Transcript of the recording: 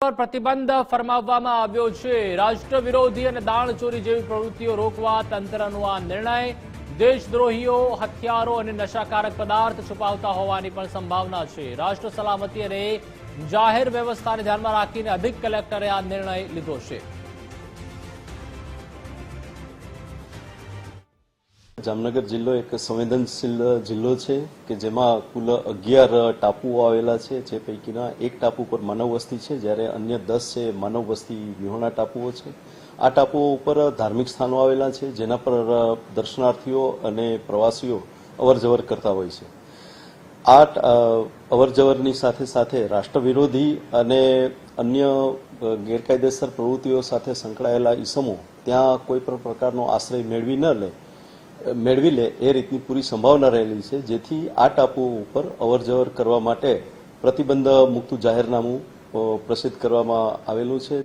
પર પ્રતિબંધ ફરમાવવામાં આવ્યો છે. રાષ્ટ્ર વિરોધી અને દાણચોરી જેવી પ્રવૃત્તિઓ રોકવા તંત્રનો આ નિર્ણય. દેશદ્રોહીઓ, હથિયારો અને નશાકારક પદાર્થ છુપાવતા હોવાની પણ સંભાવના છે. રાષ્ટ્ર સલામતી અને જાહેર વ્યવસ્થાને ધ્યાનમાં રાખીને અધિક કલેક્ટરે આ નિર્ણય લીધો છે. જામનગર જિલ્લો એક સંવેદનશીલ જિલ્લો છે કે જેમાં કુલ અગિયાર ટાપુઓ આવેલા છે, જે પૈકીના એક ટાપુ પર માનવ વસ્તી છે, જ્યારે અન્ય દસ છે માનવ વસ્તી વિહોણા ટાપુઓ છે. આ ટાપુઓ ઉપર ધાર્મિક સ્થાનો આવેલા છે, જેના પર દર્શનાર્થીઓ અને પ્રવાસીઓ અવરજવર કરતા હોય છે. આ અવરજવરની સાથે સાથે રાષ્ટ્ર વિરોધી અને અન્ય ગેરકાયદેસર પ્રવૃત્તિઓ સાથે સંકળાયેલા ઈસમો ત્યાં કોઈ પણ પ્રકારનો આશ્રય મેળવી ન લે. મેળવી લે એ રીતની પૂરી સંભાવના રહેલી છે, જેથી આ ટાપુઓ ઉપર અવરજવર કરવા માટે પ્રતિબંધ મુક્ત જાહેરનામું પ્રસિદ્ધ કરવામાં આવેલું છે.